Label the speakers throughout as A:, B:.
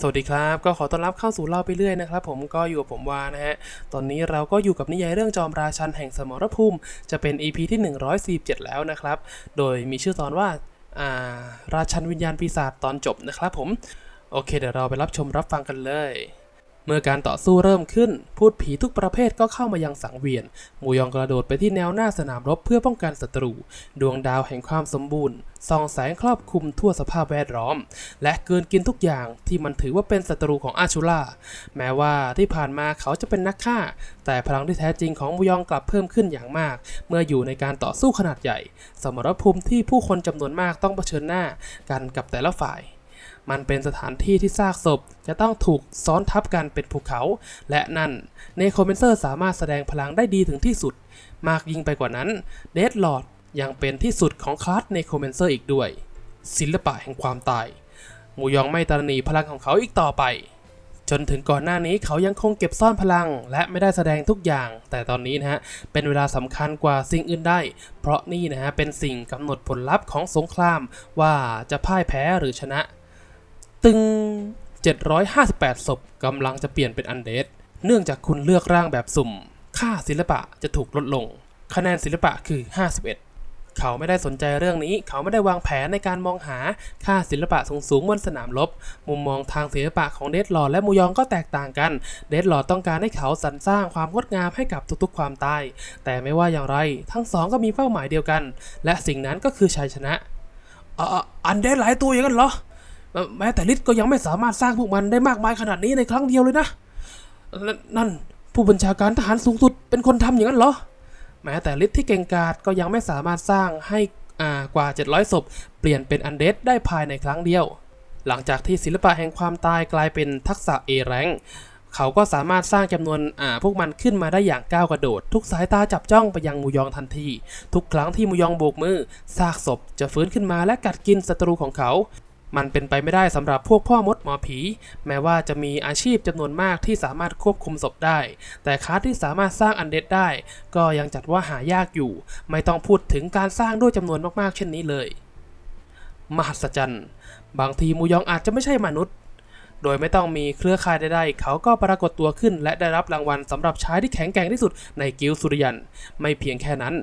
A: สวัสดีครับ ก็ขอต้อนรับเข้าสู่เล่าไปเรื่อยนะครับผมก็อยู่กับผมวานะฮะ ตอนนี้เราก็อยู่กับนิยายเรื่องจอมราชันแห่งสมรภูมิ จะเป็น EP ที่ 147 แล้วนะครับ โดยมีชื่อตอนว่าาราชันวิญญาณปีศาจตอนจบนะครับผม โอเค เดี๋ยวเราไปรับชมรับฟังกันเลย เมื่อการต่อสู้เริ่มขึ้น พูดผีทุกประเภทก็เข้ามายังสังเวียน หมูยองกระโดดไปที่แนวหน้าสนามรบเพื่อป้องกันศัตรู ดวงดาวแห่งความสมบูรณ์ส่องแสงครอบคลุมทั่วสภาพแวดล้อม และเกินกินทุกอย่างที่มันถือว่าเป็นศัตรูของอาชูล่า แม้ว่าที่ผ่านมาเขาจะเป็นนักฆ่า แต่พลังที่แท้จริงของมูยองกลับเพิ่มขึ้นอย่างมาก เมื่ออยู่ในการต่อสู้ขนาดใหญ่ สมรภูมิที่ผู้คนจำนวนมากต้องเผชิญหน้ากันกับแต่ละฝ่าย มันเป็นสถานที่ที่ซากศพ จะต้องถูกซ้อนทับกันเป็นภูเขา และนั่นเนโครเมนเซอร์สามารถแสดงพลังได้ดีถึงที่สุด มากยิ่งไปกว่านั้นเดดลอดยังเป็นที่สุดของคลาสเนโครเมนเซอร์อีกด้วย ศิลปะแห่งความตายหมูยองไม่ตระหนีพลังของเขาอีกต่อไป จนถึงก่อนหน้านี้เขายังคงเก็บซ่อนพลัง และไม่ได้แสดงทุกอย่าง แต่ตอนนี้นะฮะ เป็นเวลาสำคัญกว่าสิ่งอื่นได้ เพราะนี่นะฮะ เป็นสิ่งกำหนดผลลัพธ์ของสงครามว่าจะพ่ายแพ้หรือชนะ ตึง 758 ศพกำลังจะเปลี่ยนเป็นอันเดดเนื่องจากคุณเลือกร่างแบบสุ่ม ค่าศิลปะจะถูกลดลง คะแนนศิลปะคือ 51 เขาไม่ได้สนใจเรื่องนี้ เขาไม่ได้วางแผนในการมองหาค่าศิลปะสูงๆบนสนามรบ มุมมองทางศิลปะของเดดลอร์และมูยองก็แตกต่างกัน เดดลอร์ต้องการให้เขาสรรสร้างความงดงามให้กับทุกๆความตาย แต่ไม่ว่าอย่างไร ทั้งสองก็มีเป้าหมายเดียวกัน และสิ่งนั้นก็คือชัยชนะอ่าอันเดดหลายตัวอย่างนั้นเหรอ แม้แต่ลิศก็ยังไม่สามารถสร้างพวกมันได้มากมายขนาดนี้ในครั้งเดียวเลยนะนนั่นผู้บัญชาการทหารสูงสุดเป็นคนทำอย่างนั้นเหรอ แม้แต่ลิศที่เก่งกาจก็ยังไม่สามารถสร้างให้อ่ากว่า 700 ศพ เปลี่ยนเป็นอันเดดได้ภายในครั้งเดียว หลังจากที่ศิลปะแห่งความตายกลายเป็นทักษะ A แรงเขาก็สามารถสร้างจำนวนอ่าพวกมันขึ้นมาได้อย่างก้าวกระโดด ทุกสายตาจับจ้องไปยังมูยองทันที ทุกครั้งที่มูยองโบกมือซากศพจะฟื้นขึ้นมาและกัดกินศัตรูของเขา มันเป็นไปไม่ได้สำหรับพวกพ่อมดหมอผี แม้ว่าจะมีอาชีพจำนวนมากที่สามารถควบคุมศพได้ แต่คาที่สามารถสร้างอันเดดได้ ก็ยังจัดว่าหายากอยู่ ไม่ต้องพูดถึงการสร้างด้วยจำนวนมากๆ เช่นนี้เลย มหัศจรรย์ บางทีมูยองอาจจะไม่ใช่มนุษย์ โดยไม่ต้องมีเครือข่ายใดๆ เขาก็ปรากฏตัวขึ้น และได้รับรางวัลสำหรับชายที่แข็งแกร่งที่สุดในกิลสุริยัน ไม่เพียงแค่นั้น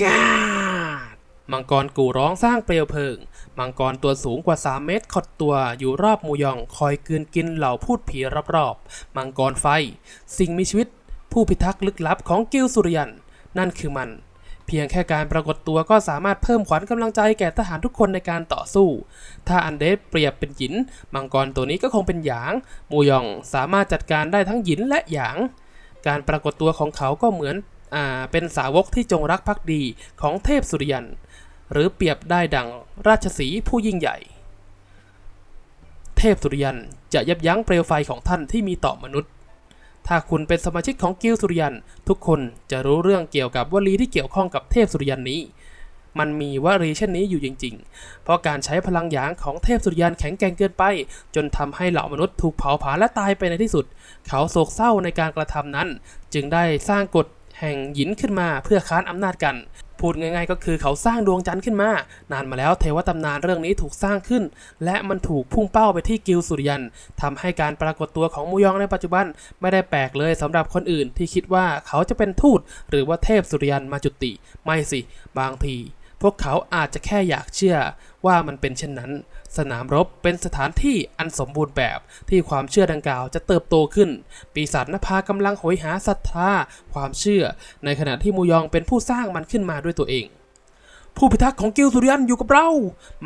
A: กา มังกรกู่ร้องสร้างเปลวเพลิง มังกรตัวสูงกว่า 3 เมตรขดตัวอยู่รอบมูยองคอยกืนกินเหล่าพูดผีรอบๆ มังกรไฟ สิ่งมีชีวิต ผู้พิทักษ์ลึกลับของกิลสุริยัน นั่นคือมัน เพียงแค่การปรากฏตัวก็สามารถเพิ่มขวัญกำลังใจแก่ทหารทุกคนในการต่อสู้ ถ้าอันเดสเปรียบเป็นหยิน มังกรตัวนี้ก็คงเป็นหยาง มูยองสามารถจัดการได้ทั้งหยินและหยาง การปรากฏตัวของเขาก็เหมือนอเป็นสาวกที่จงรักภักดีของเทพสุริยัน หรือเปรียบได้ดังราชสีห์ผู้ยิ่งใหญ่ เทพสุริยันจะยับยั้งเปลวไฟของท่านที่มีต่อมนุษย์ ถ้าคุณเป็นสมาชิกของกิลสุริยันทุกคนจะรู้เรื่องเกี่ยวกับวลีที่เกี่ยวข้องกับเทพสุริยันนี้ มันมีวลีเช่นนี้อยู่จริง ๆ เพราะการใช้พลังหยางของเทพสุริยันแข็งแกร่งเกินไป จนทำให้เหล่ามนุษย์ถูกเผาผลาญและตายไปในที่สุด เขาโศกเศร้าในการกระทำนั้น จึงได้สร้างกฎแห่งหยินขึ้นมาเพื่อค้านอำนาจกัน พูดง่ายๆ ก็คือเขาสร้างดวงจันทร์ขึ้นมา นานมาแล้วเทวตำนานเรื่องนี้ถูกสร้างขึ้น และมันถูกพุ่งเป้าไปที่กิลสุริยัน ทำให้การปรากฏตัวของมูยองในปัจจุบัน ไม่ได้แปลกเลยสำหรับคนอื่นที่คิดว่าเขาจะเป็นทูต หรือว่าเทพสุริยันมาจุติ ไม่สิ บางที พวกเขาอาจจะแค่อยากเชื่อว่ามันเป็นเช่นนั้น สนามรบเป็นสถานที่อันสมบูรณ์แบบที่ความเชื่อดังกล่าวจะเติบโตขึ้น ปีศาจนภากำลังโหยหาศรัทธาความเชื่อ ในขณะที่มูยองเป็นผู้สร้างมันขึ้นมาด้วยตัวเอง ผู้พิทักษ์ของกิลสุริยันอยู่กับเรา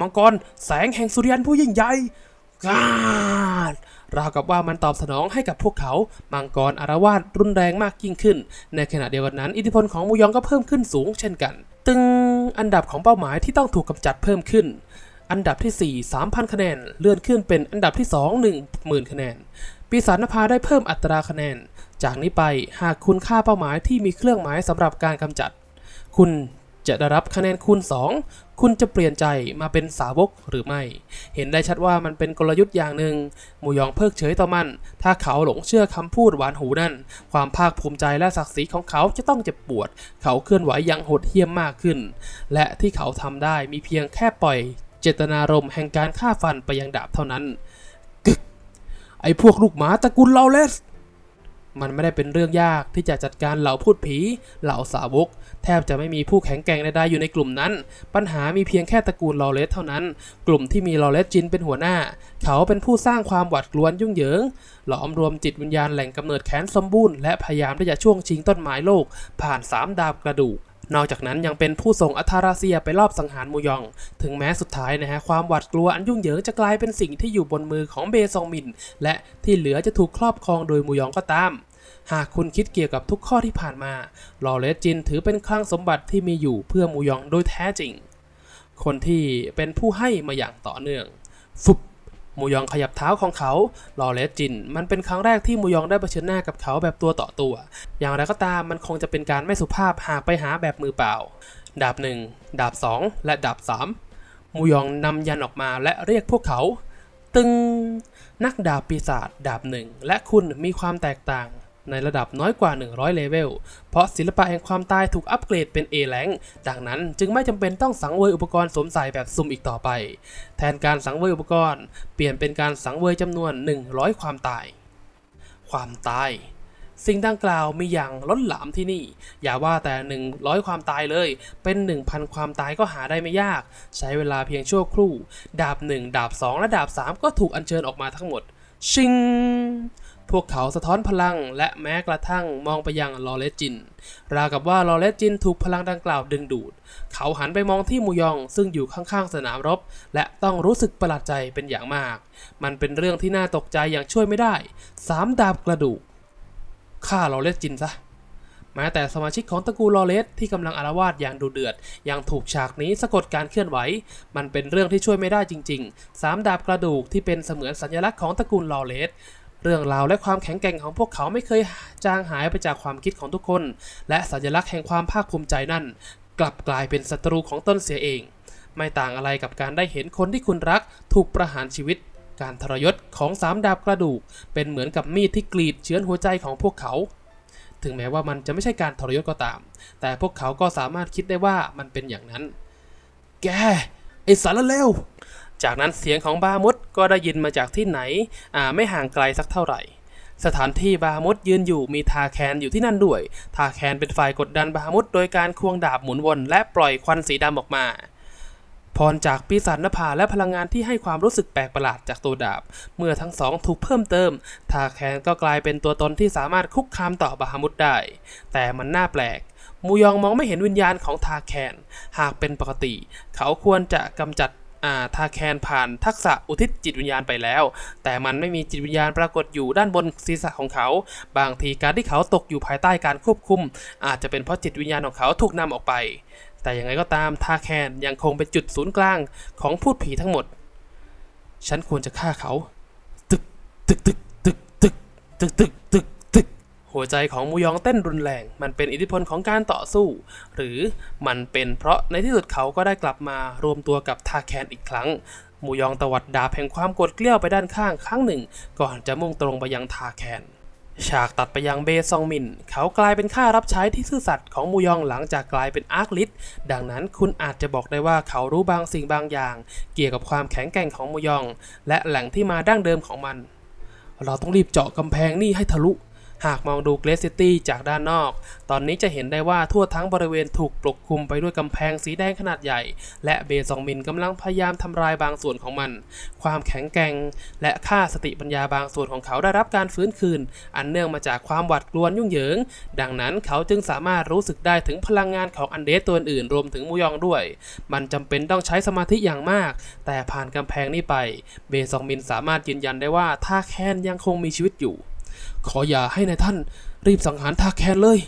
A: มังกรแสงแห่งสุริยันผู้ยิ่งใหญ่กาดราวกับว่ามันตอบสนองให้กับพวกเขา มังกรอารวาสรุนแรงมากยิ่งขึ้น ในขณะเดียวกันนั้น อิทธิพลของมูยองก็เพิ่มขึ้นสูงเช่นกัน ตึงอันดับของเป้าหมายที่ต้องถูกกำจัดเพิ่มขึ้น อันดับที่ 4 3,000 คะแนน เลื่อนขึ้นเป็นอันดับที่ 2 10,000 คะแนน ปีศาจนภาได้เพิ่มอัตราคะแนน จากนี้ไปหากคุณค่าเป้าหมายที่มีเครื่องหมายสำหรับการกำจัด คุณจะได้รับคะแนนคูณ 2 คุณจะเปลี่ยนใจมาเป็นสาวกหรือไม่ เห็นได้ชัดว่ามันเป็นกลยุทธ์อย่างหนึ่ง หมูยองเพิกเฉยต่อมัน ถ้าเขาหลงเชื่อคำพูดหวานหูนั่น ความภาคภูมิใจและศักดิ์ศรีของเขาจะต้องเจ็บปวด เขาเคลื่อนไหวอย่างโหดเหี้ยมมากขึ้น และที่เขาทำได้มีเพียงแค่ปล่อย เจตนารมณ์แห่งการฆ่าฟันไปยังดาบเท่านั้น กึก ไอ้พวกลูกหมาตระกูลลอเลสมันไม่ได้เป็นเรื่องยากที่จะจัดการเหล่าพูดผี เหล่าสาวก แทบจะไม่มีผู้แข็งแกร่งใดๆอยู่ในกลุ่มนั้น ปัญหามีเพียงแค่ตระกูลลอเลสเท่านั้น กลุ่มที่มีลอเลสจินเป็นหัวหน้า เขาเป็นผู้สร้างความหวาดกลัวยุ่งเหยิง หลอมรวมจิตวิญญาณแหล่งกำเนิดแขนสมบูรณ์และพยายามที่จะช่วงชิงต้นไม้โลก ผ่านสามดาบกระดูก นอกจากนั้นยังเป็นผู้ส่งอัธาราเซียไปรอบสังหารมูยอง ถึงแม้สุดท้ายนะฮะความหวาดกลัวอันยุ่งเหยิงจะกลายเป็นสิ่งที่อยู่บนมือของเบซองมิน และที่เหลือจะถูกครอบครองโดยมูยองก็ตาม หากคุณคิดเกี่ยวกับทุกข้อที่ผ่านมาลอเลสจินถือเป็นคลังสมบัติที่มีอยู่เพื่อมูยองโดยแท้จริง คนที่เป็นผู้ให้มาอย่างต่อเนื่องฟุบ มูยองขยับเท้าของเขาลอเลสจิน มันเป็นครั้งแรกที่มูยองได้เผชิญหน้ากับเขาแบบตัวต่อตัว อย่างไรก็ตามมันคงจะเป็นการไม่สุภาพหากไปหาแบบมือเปล่า ดาบหนึ่งดาบสองและดาบสามมูยองนำยันออกมาและเรียกพวกเขา ตึง นักดาบปีศาจดาบหนึ่งและคุณมีความแตกต่าง ในระดับน้อยกว่า 100 เลเวล เพราะศิลปะแห่งความตายถูกอัปเกรดเป็น A แรงดังนั้นจึงไม่จำเป็นต้องสังเวยอุปกรณ์สวมใส่แบบซุ่มอีกต่อไป แทนการสังเวยอุปกรณ์ เปลี่ยนเป็นการสังเวยจำนวน 100 ความตาย ความตายสิ่งดังกล่าวมีอย่างล้นหลามที่นี่ อย่าว่าแต่ 100 ความตายเลย เป็น 1,000 ความตายก็หาได้ไม่ยาก ใช้เวลาเพียงชั่วครู่ ดาบ 1 ดาบ 2 และดาบ 3 ก็ถูกอัญเชิญออกมาทั้งหมด ชิง วกเขาสะท้อนพลัง และแม้กระทั่งมองไปยังลอเลสจิน ราวกับว่าลอเลสจินถูกพลังดังกล่าวดึงดูด เขาหันไปมองที่มูยองซึ่งอยู่ข้างๆสนามรบ และต้องรู้สึกประหลาดใจเป็นอย่างมาก มันเป็นเรื่องที่น่าตกใจอย่างช่วยไม่ได้สามดาบกระดูกฆ่าลอเลสจินซะแม้แต่สมาชิกของตระกูลลอเลสที่กำลังอารวาสอย่างดุเดือด ยังถูกฉากนี้สะกดการเคลื่อนไหว มันเป็นเรื่องที่ช่วยไม่ได้จริงๆ สามดาบกระดูกที่เป็นเสมือนสัญลักษณ์ของตระกูลลอเลส เรื่องราวและความแข็งแกร่งของพวกเขาไม่เคยจางหายไปจากความคิดของทุกคน และสัญลักษณ์แห่งความภาคภูมิใจนั่น กลับกลายเป็นศัตรูของตนเสียเอง ไม่ต่างอะไรกับการได้เห็นคนที่คุณรักถูกประหารชีวิต การทรยศของสามดาบกระดูก เป็นเหมือนกับมีดที่กรีดเฉือนหัวใจของพวกเขาถึงแม้ว่ามันจะไม่ใช่การทรยศก็ตาม แต่พวกเขาก็สามารถคิดได้ว่ามันเป็นอย่างนั้น แก ไอสารเลว จากนั้นเสียงของบามุด ก็ได้ยินมาจากที่ไหนไม่ห่างไกลสักเท่าไหร่ สถานที่บาฮามุดยืนอยู่มีทาแคนอยู่ที่นั่นด้วย ทาแคนเป็นฝ่ายกดดันบามุดโดยการควงดาบหมุนวนและปล่อยควันสีดำออกมาพรจากปีศาจนภาและพลังงานที่ให้ความรู้สึกแปลกประหลาดจากตัวดาบ เมื่อทั้งสองถูกเพิ่มเติม ทาแคนก็กลายเป็นตัวตนที่สามารถคุกคามต่อบาฮามุดได้ แต่มันน่าแปลก มูยองมองไม่เห็นวิญญาณของทาแคน หากเป็นปกติ เขาควรจะกำจัด อ่าทาแคนผ่านทักษะอุทิศจิตวิญญาณไปแล้ว แต่มันไม่มีจิตวิญญาณปรากฏอยู่ด้านบนศีรษะของเขา บางทีการที่เขาตกอยู่ภายใต้การควบคุม อาจจะเป็นเพราะจิตวิญญาณของเขาถูกนำออกไป แต่อย่างไรก็ตามทาแคนยังคงเป็นจุดศูนย์กลางของพูดผีทั้งหมด ฉันควรจะฆ่าเขา ตึกตึกตึกตึกตึกตึกตึก หัวใจของมูยองเต้นรุนแรง มันเป็นอิทธิพลของการต่อสู้ หรือมันเป็นเพราะในที่สุดเขาก็ได้กลับมารวมตัวกับทาแคนอีกครั้ง มูยองตวัดดาบแห่งความกดเกลี้ยวไปด้านข้างครั้งหนึ่ง ก่อนจะมุ่งตรงไปยังทาแคนฉากตัดไปยังเบซองมิน เขากลายเป็นข้ารับใช้ที่ซื่อสัตย์ของมูยองหลังจากกลายเป็นอาร์คลิสดังนั้นคุณอาจจะบอกได้ว่าเขารู้บางสิ่งบางอย่าง เกี่ยวกับความแข็งแกร่งของมูยอง และแหล่งที่มาดั้งเดิมของมัน เราต้องรีบเจาะกำแพงนี่ให้ทะลุ หากมองดูเกรสซิตี้จากด้านนอก ตอนนี้จะเห็นได้ว่าทั่วทั้งบริเวณถูกปกคลุมไปด้วยกำแพงสีแดงขนาดใหญ่ และเบซองมินกำลังพยายามทำลายบางส่วนของมัน ความแข็งแกร่งและค่าสติปัญญาบางส่วนของเขาได้รับการฟื้นคืน อันเนื่องมาจากความหวาดกลัวยุ่งเหยิง ดังนั้นเขาจึงสามารถรู้สึกได้ถึงพลังงานของอันเดสตัวอื่นรวมถึงมูยองด้วย มันจำเป็นต้องใช้สมาธิอย่างมาก แต่ผ่านกำแพงนี้ไป เบซองมินสามารถยืนยันได้ว่าท่าแคนยังคงมีชีวิตอยู่ ขออย่าให้ในายท่านรีบสังหารทาแคนเลย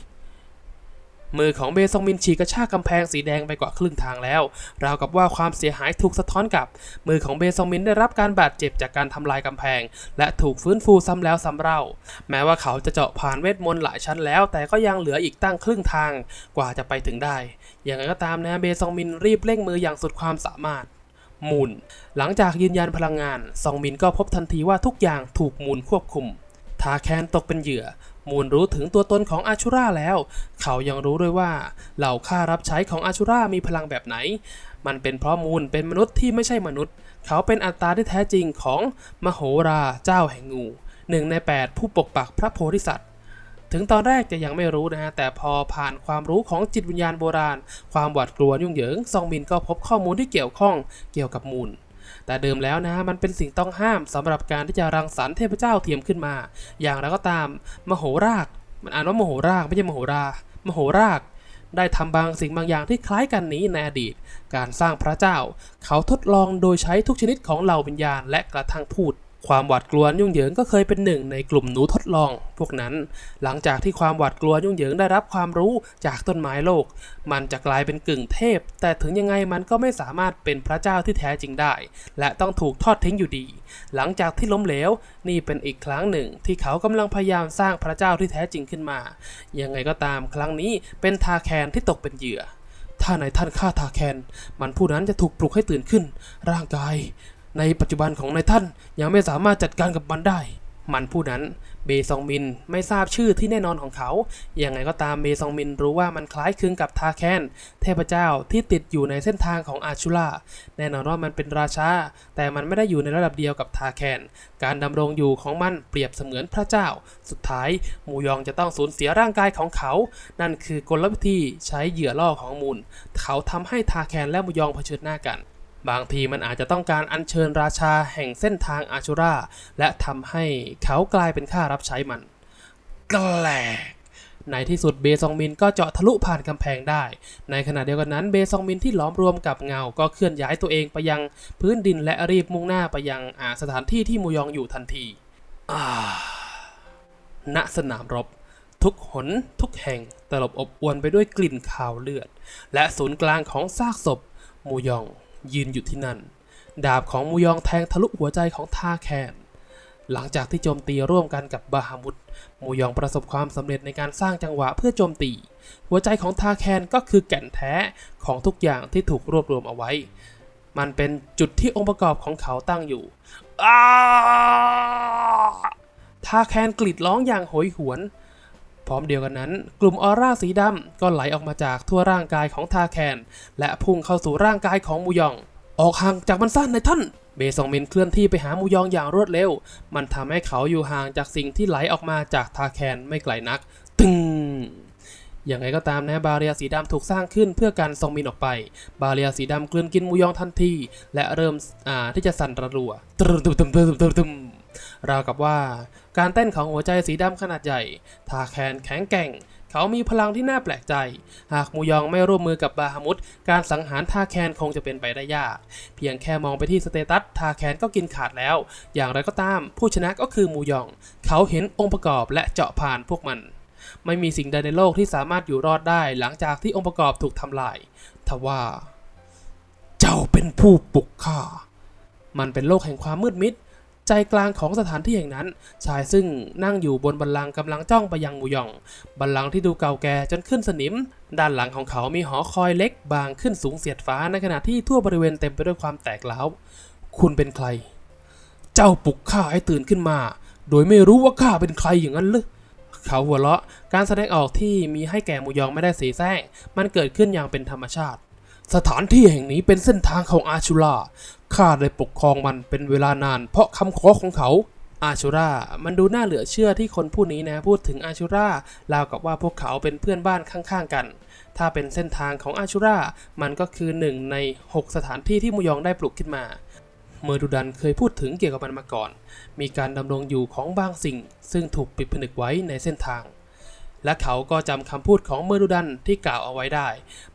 A: มือของเบซองมินฉีกกระชากกำแพงสีแดงไปกว่าครึ่งทางแล้ว ราวกับว่าความเสียหายถูกสะท้อนกลับ มือของเบซองมินได้รับการบาดเจ็บจากการทำลายกำแพง และถูกฟื้นฟูซ้ำแล้วซ้ำเล่า แม้ว่าเขาจะเจาะผ่านเวทมนต์หลายชั้นแล้ว แต่ก็ยังเหลืออีกตั้งครึ่งทางกว่าจะไปถึงได้ อย่างไรก็ตามนะเบซองมินรีบเร่งมืออย่างสุดความสามารถหมูลหลังจากยืนยันพลังงาน ซองมินก็พบทันทีว่าทุกอย่างถูกหมูลควบคุม ทาแคนตกเป็นเหยื่อ มูลรู้ถึงตัวตนของอาชูราแล้ว เขายังรู้ด้วยว่า เหล่าข้ารับใช้ของอาชูรามีพลังแบบไหน มันเป็นเพราะมูลเป็นมนุษย์ที่ไม่ใช่มนุษย์ เขาเป็นอัตตาที่แท้จริงของมโหราเจ้าแห่งงูหนึ่งใน 8 ผู้ปกปักพระโพธิสัตว์ถึงตอนแรกจะยังไม่รู้นะฮะ แต่พอผ่านความรู้ของจิตวิญญาณโบราณ ความหวาดกลัวยุ่งเหยิง ซองมินก็พบข้อมูลที่เกี่ยวข้องเกี่ยวกับมูล แต่เดิมแล้วนะฮะมันเป็นสิ่งต้องห้ามสำหรับการที่จะรังสรรค์เทพเจ้าเทียมขึ้นมา อย่างไรก็ตาม มโหราก มันอ่านว่ามโหรากไม่ใช่มโหรา มโหรากได้ทำบางสิ่งบางอย่างที่คล้ายกันนี้ในอดีต การสร้างพระเจ้า เขาทดลองโดยใช้ทุกชนิดของเหล่าวิญญาณและกระทั่งพูด ความหวาดกลัวยุ่งเหยิงก็เคยเป็นหนึ่งในกลุ่มหนูทดลอง พวกนั้นหลังจากที่ความหวาดกลัวยุ่งเหยิงได้รับความรู้จากต้นไม้โลก มันจะกลายเป็นกึ่งเทพ แต่ถึงยังไงมันก็ไม่สามารถเป็นพระเจ้าที่แท้จริงได้ และต้องถูกทอดทิ้งอยู่ดี หลังจากที่ล้มเหลวนี่เป็นอีกครั้งหนึ่ง ที่เขากำลังพยายามสร้างพระเจ้าที่แท้จริงขึ้นมา ยังไงก็ตามครั้งนี้เป็นทาแคนที่ตกเป็นเหยื่อถ้าในท่านฆ่าทาแคน มันผู้นั้นจะถูกปลุกให้ตื่นขึ้น ร่างกาย ในปัจจุบันของนายท่านยังไม่สามารถจัดการกับมันได้ มันผู้นั้นเบซองมินไม่ทราบชื่อที่แน่นอนของเขา อยังไงก็ตามเบซองมินรู้ว่ามันคล้ายคลึงกับทาแคน เทพเจ้าที่ติดอยู่ในเส้นทางของอาชูล่า แน่นอนว่ามันเป็นราชา แต่มันไม่ได้อยู่ในระดับเดียวกับทาแคน การดำรงอยู่ของมันเปรียบเสมือนพระเจ้า สุดท้ายมูยองจะต้องสูญเสียร่างกายของเขา นั่นคือกลวิธีใช้เหยื่อล่อของมูล เขาทำให้ทาแคนและมูยองเผชิญหน้ากัน บางทีมันอาจจะต้องการอัญเชิญราชาแห่งเส้นทางอาชูราและทำให้เขากลายเป็นข้ารับใช้มันแกลกในที่สุดเบซองมินก็เจาะทะลุผ่านกำแพงได้ ในขณะเดียวกันนั้นเบซองมินที่ล้อมรวมกับเงา ก็เคลื่อนย้ายตัวเองไปยังพื้นดินและรีบมุ่งหน้าไปยังาสถานที่ที่มูยองอยู่ทันทีอาณสนามรบ ทุกหนทุกแห่งตลบอบอวนไปด้วยกลิ่นคาวเลือด และศูนย์กลางของซากศพมูยอง ยืนอยู่ที่นั่น ดาบของมูยองแทงทะลุหัวใจของทาแคนหลังจากที่โจมตีร่วมกันกับบาฮามุดมูยองประสบความสำเร็จในการสร้างจังหวะเพื่อโจมตี หัวใจของทาแคนก็คือแก่นแท้ของทุกอย่างที่ถูกรวบรวมเอาไว้ มันเป็นจุดที่องค์ประกอบของเขาตั้งอยู่อ้าทาแคนกรีดร้องอย่างโหยหวน พร้อมเดียวกันนั้น กลุ่มออร่าสีดำก็ไหลออกมาจากทั่วร่างกายของทาแคน และพุ่งเข้าสู่ร่างกายของมูยอง ออกห่างจากมันสั้นในท่านเบซองมินเคลื่อนที่ไปหามูยองอย่างรวดเร็ว มันทำให้เขาอยู่ห่างจากสิ่งที่ไหลออกมาจากทาแคนไม่ไกลนัก ตึงอย่างไรก็ตามนะบาเรียสีดำถูกสร้างขึ้นเพื่อการซองมินออกไป บาเรียสีดำกลืนกินมูยองทันที และเริ่มที่จะสั่นระรัวตึมตึมตึมตึมตึมตึมราวกับว่า การเต้นของหัวใจสีดำขนาดใหญ่ทาแคนแข็งแกร่ง เขามีพลังที่น่าแปลกใจ หากมูยองไม่ร่วมมือกับบาฮามุดการสังหารทาแคนคงจะเป็นไปได้ยาก เพียงแค่มองไปที่สเตตัสทาแคนก็กินขาดแล้ว อย่างไรก็ตาม ผู้ชนะก็คือมูยอง เขาเห็นองค์ประกอบและเจาะผ่านพวกมันไม่มีสิ่งใดในโลกที่สามารถอยู่รอดได้หลังจากที่องค์ประกอบถูกทำลาย ทว่า เจ้าเป็นผู้ปลุกข้า มันเป็นโลกแห่งความมืดมิด ใจกลางของสถานที่แห่งนั้น ชายซึ่งนั่งอยู่บนบัลลังกำลังจ้องไปยังมูยอง บัลลังที่ดูเก่าแก่จนขึ้นสนิม ด้านหลังของเขามีหอคอยเล็กบางขึ้นสูงเสียดฟ้าในขณะที่ทั่วบริเวณเต็มไปด้วยความแตกร้าคุณเป็นใคร เจ้าปลุกข้าให้ตื่นขึ้นมา โดยไม่รู้ว่าข้าเป็นใครอย่างนั้นหรือเขาหัวเราะ การแสดงออกที่มีให้แก่มูยองไม่ได้สีแซงมันเกิดขึ้นอย่างเป็นธรรมชาติ สถานที่แห่งนี้เป็นเส้นทางของอาชูราข้าได้ปกครองมันเป็นเวลานาน เพราะคำขอของเขาอาชูรา มันดูน่าเหลือเชื่อที่คนผู้นี้นะ พูดถึงอาชูราราวกับว่าพวกเขาเป็นเพื่อนบ้านข้างๆกัน ถ้าเป็นเส้นทางของอาชูรา มันก็คือหนึ่งใน 6 สถานที่ที่มูยองได้ปลุกขึ้นมา เมอร์ดูดันเคยพูดถึงเกี่ยวกับมันมาก่อน มีการดำรงอยู่ของบางสิ่ง ซึ่งถูกปิดผนึกไว้ในเส้นทาง และเขาก็จำคำพูดของเมอร์ดูดันที่กล่าวเอาไว้ได้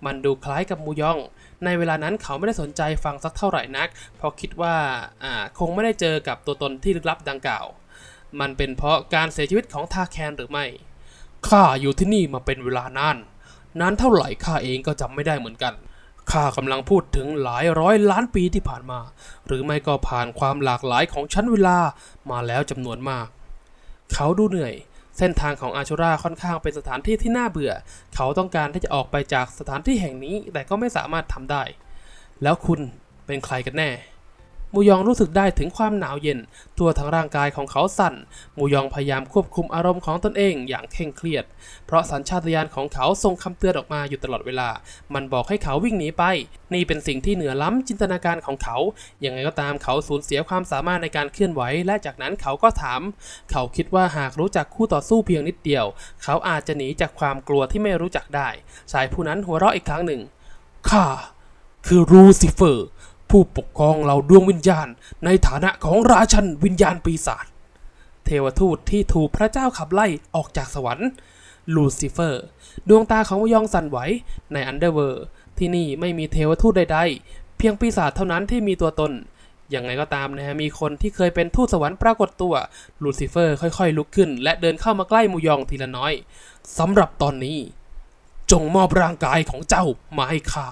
A: มันดูคล้ายกับมูยอง ในเวลานั้นเขาไม่ได้สนใจฟังสักเท่าไหร่นัก เพราะคิดว่าคงไม่ได้เจอกับตัวตนที่ลึกลับดังกล่าว มันเป็นเพราะการเสียชีวิตของทาแคนหรือไม่ ข้าอยู่ที่นี่มาเป็นเวลานาน นานเท่าไหร่ข้าเองก็จำไม่ได้เหมือนกันข้ากำลังพูดถึงหลายร้อยล้านปีที่ผ่านมา หรือไม่ก็ผ่านความหลากหลายของชั้นเวลามาแล้วจำนวนมาก เขาดูเหนื่อย เส้นทางของอาชูราค่อนข้างเป็นสถานที่ที่น่าเบื่อ เขาต้องการที่จะออกไปจากสถานที่แห่งนี้ แต่ก็ไม่สามารถทำได้ แล้วคุณเป็นใครกันแน่ มูยองรู้สึกได้ถึงความหนาวเย็น ทั่วทั้งร่างกายของเขาสั่น มูยองพยายามควบคุมอารมณ์ของตนเองอย่างเคร่งเครียด เพราะสัญชาตญาณของเขาส่งคำเตือนออกมาอยู่ตลอดเวลา มันบอกให้เขาวิ่งหนีไป นี่เป็นสิ่งที่เหนือล้ำจินตนาการของเขา ยังไงก็ตามเขาสูญเสียความสามารถในการเคลื่อนไหว และจากนั้นเขาก็ถาม เขาคิดว่าหากรู้จักคู่ต่อสู้เพียงนิดเดียว เขาอาจจะหนีจากความกลัวที่ไม่รู้จักได้ ชายผู้นั้นหัวเราะอีกครั้งหนึ่งข้าคือรูซิเฟอร์ ผู้ปกครองเหล่าดวงวิญญาณ ในฐานะของราชันวิญญาณปีศาจเทวทูตที่ถูกพระเจ้าขับไล่ออกจากสวรรค์ ลูซิเฟอร์ ดวงตาของมยองสั่นไหวในอันเดอร์เวอร์ที่นี่ไม่มีเทวทูตใดๆ เพียงปีศาจเท่านั้นที่มีตัวตนย่างไรก็ตามนะฮะมีคนที่เคยเป็นทูตสวรรค์ปรากฏตัว ลูซิเฟอร์ค่อยๆ ลุกขึ้น และเดินเข้ามาใกล้มูยองทีละน้อยสำหรับตอนนี้ จงมอบร่างกายของเจ้ามาให้ข้า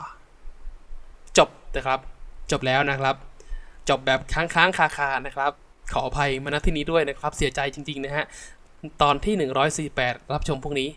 A: จบนะครับ จบแล้วนะครับ จบแบบค้างค้างคาคานะครับ ขออภัยมาณที่นี้ด้วยนะครับ เสียใจจริง ๆ นะฮะ ตอนที่ 148 รับชมพวกนี้